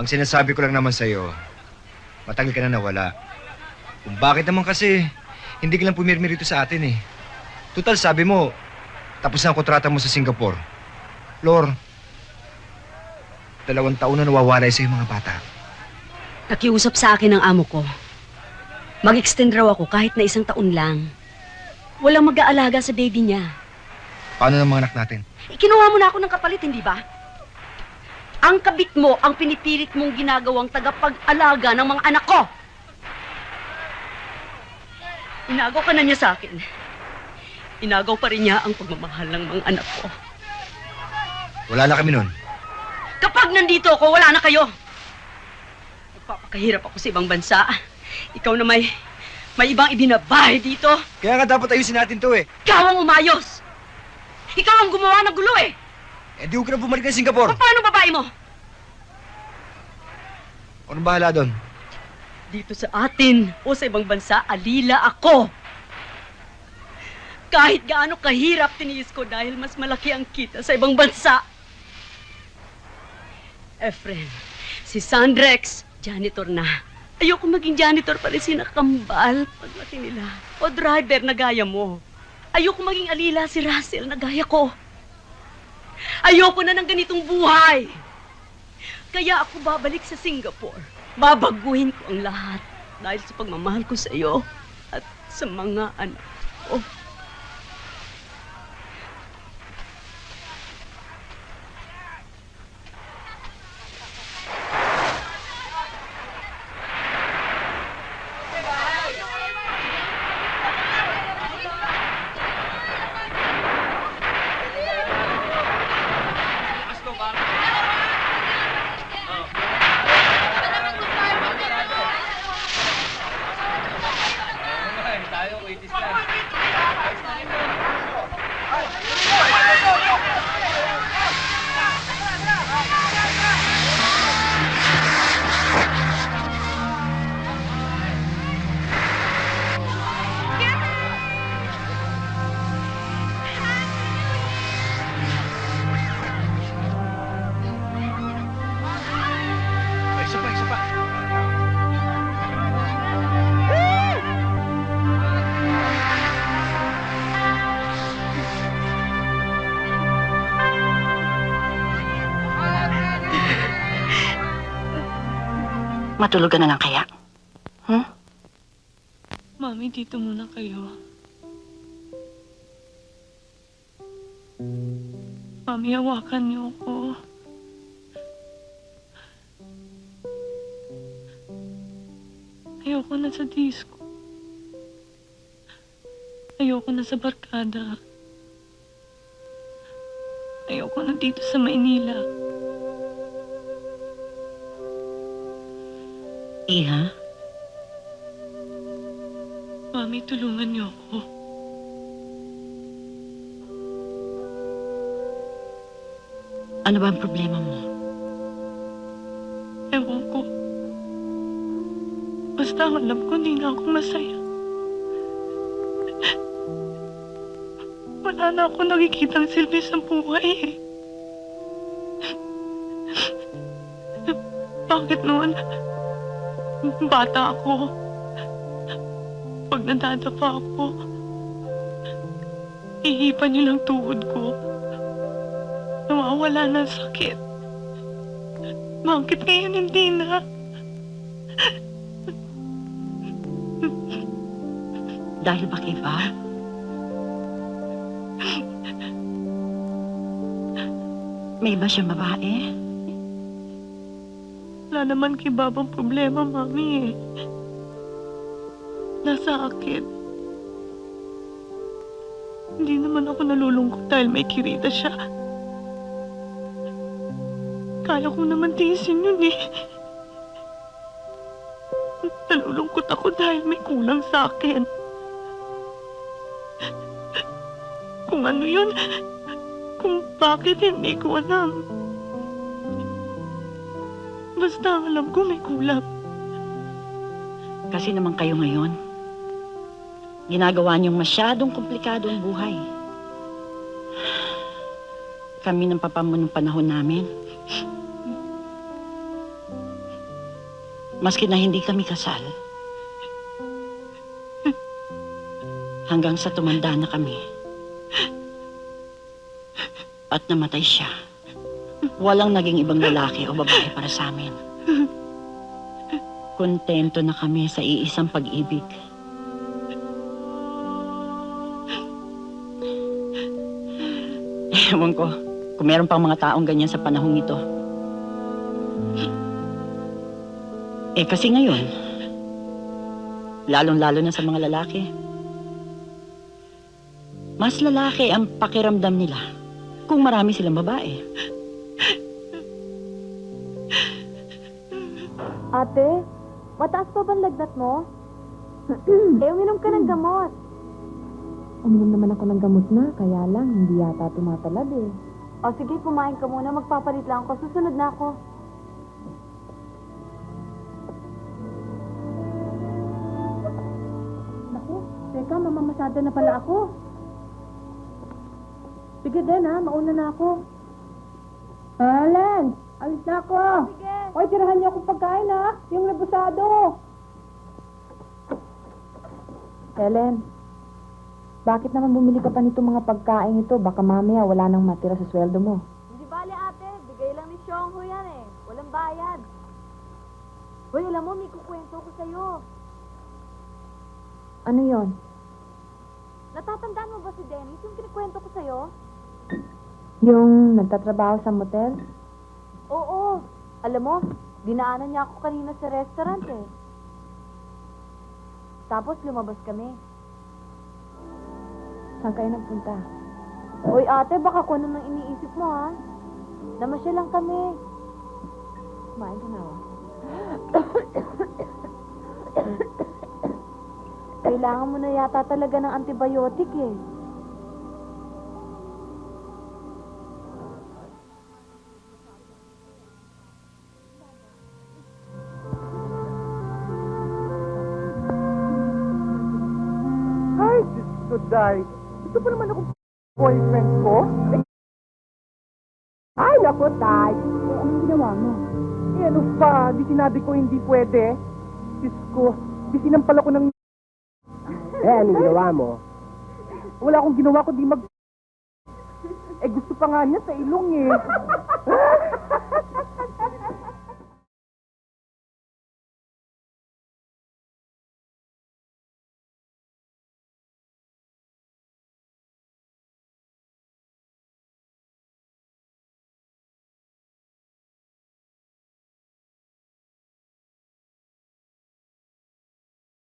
Ang sinasabi ko lang naman sa'yo, matagal ka na nawala. Kung bakit naman kasi, hindi ka lang pumirmi rito sa atin eh. Total, sabi mo, tapos na ang kontrata mo sa Singapore. Lor, dalawang taon na nawawalay sa mga bata. Nakiusap sa akin ng amo ko. Mag-extend raw ako kahit na isang taon lang. Walang mag-aalaga sa baby niya. Paano ng mga anak natin? Ikinuha mo na ako ng kapalit, hindi ba? Ang kabit mo ang pinipilit mong ginagawang tagapag-alaga ng mga anak ko. Inagaw ka na niya sa akin. Inagaw pa rin niya ang pagmamahal ng mga anak ko. Wala na kami nun. Kapag nandito ako, wala na kayo. Nagpapakahirap ako sa ibang bansa. Ikaw na may, may ibang ibinabahay dito. Kaya nga dapat ayusin natin to eh. Ikaw ang umayos. Ikaw ang gumawa ng gulo eh. Eh di ko na bumalik ng Singapore. Paano babae mo? Anong bahala doon? Dito sa atin o sa ibang bansa, alila ako. Kahit gaano kahirap tiniis ko dahil mas malaki ang kita sa ibang bansa. Efren, si Sandrex, janitor na. Ayoko maging janitor pa rin sinakambal paglaki nila. O driver na gaya mo. Ayoko maging alila si Russell na gaya ko. Ayoko na ng ganitong buhay. Kaya ako babalik sa Singapore. Babaguhin ko ang lahat dahil sa pagmamahal ko sa iyo at sa mga anak ko. Matulog ka na lang kaya? Hmm? Mami, dito muna kayo. Mami, hawakan niyo ako. Ayoko na sa disco. Ayoko na sa barkada. Ayoko na dito sa Maynila. Iha? Mami, tulungan niyo ako. Ano ba ang problema mo? Ewan ko. Basta alam ko, hindi na ako masaya. Wala na ako nakikitang silbi sa buhay eh. Bakit noon? Bata ako. Pag nadadapa ako, ihipan niyo lang tuhod ko. Nawawala ng sakit. Bakit ngayon hindi na? Dahil ba kay Val? May iba siyang babae? Wala naman kay Babang problema, Mami. eh. Nasa akin. Hindi naman ako nalulungkot dahil may kirita siya. Kaya ko naman tiisin yun eh. Nalulungkot ako dahil may kulang sa akin. Kung ano yun, kung bakit hindi ko alam. Basta alam ko may kulang. Kasi naman kayo ngayon, ginagawa niyong masyadong komplikado ang buhay. Kami ng papa mo nung panahon namin, Maski na hindi kami kasal. Hanggang sa tumanda na kami. At namatay siya. Walang naging ibang lalaki o babae para sa amin. Kontento na kami sa iisang pag-ibig. Ewan ko, kung meron pang mga taong ganyan sa panahong ito. Eh kasi ngayon, lalong-lalo na sa mga lalaki. Mas lalaki ang pakiramdam nila kung marami silang babae. Ate, mataas pa ba ang lagnat mo? eh, uminom ka ng gamot. Uminom naman ako ng gamot na, kaya lang hindi yata tumatalab eh. O sige, kumain ka muna. Magpapalit lang ako. Susunod na ako. Naku, teka, mamamasada na pala ako. Sige din ha, mauna na ako. Alan, alis na ako. Sige. Hoy, tirahan niyo akong pagkain ha, yung rebusado. Helen, bakit naman bumili ka pa nito mga pagkain ito? Baka mamaya wala nang matira sa sweldo mo. Hindi bali ate. Bigay lang ni Shongho yan eh. Walang bayad. Hoy, alam mo, may kukwento ko sa'yo. Ano yon? Natatandaan mo ba si Dennis, yung kinikwento ko sa'yo? Yung nagtatrabaho sa motel? Oo. Alam mo, dinaanan niya ako kanina sa restaurant eh. Tapos lumabas kami. Saan kayo nagpunta? Hoy ate, baka kung ano nang iniisip mo ha. Namasya lang kami. Kumain ka na oh. Kailangan mo na yata talaga ng antibiotic eh. Diyos ko, Day. Ito pa naman ako boyfriend ko? Ay, naku, Day. Eh, anong ginawa mo? Eh, ano pa? Di sinabi ko hindi pwede. Diyos ko, di sinampal ako ng... Eh, anong ginawa mo? Wala akong ginawa kundi mag... Eh, gusto pa nga niya sa ilong eh.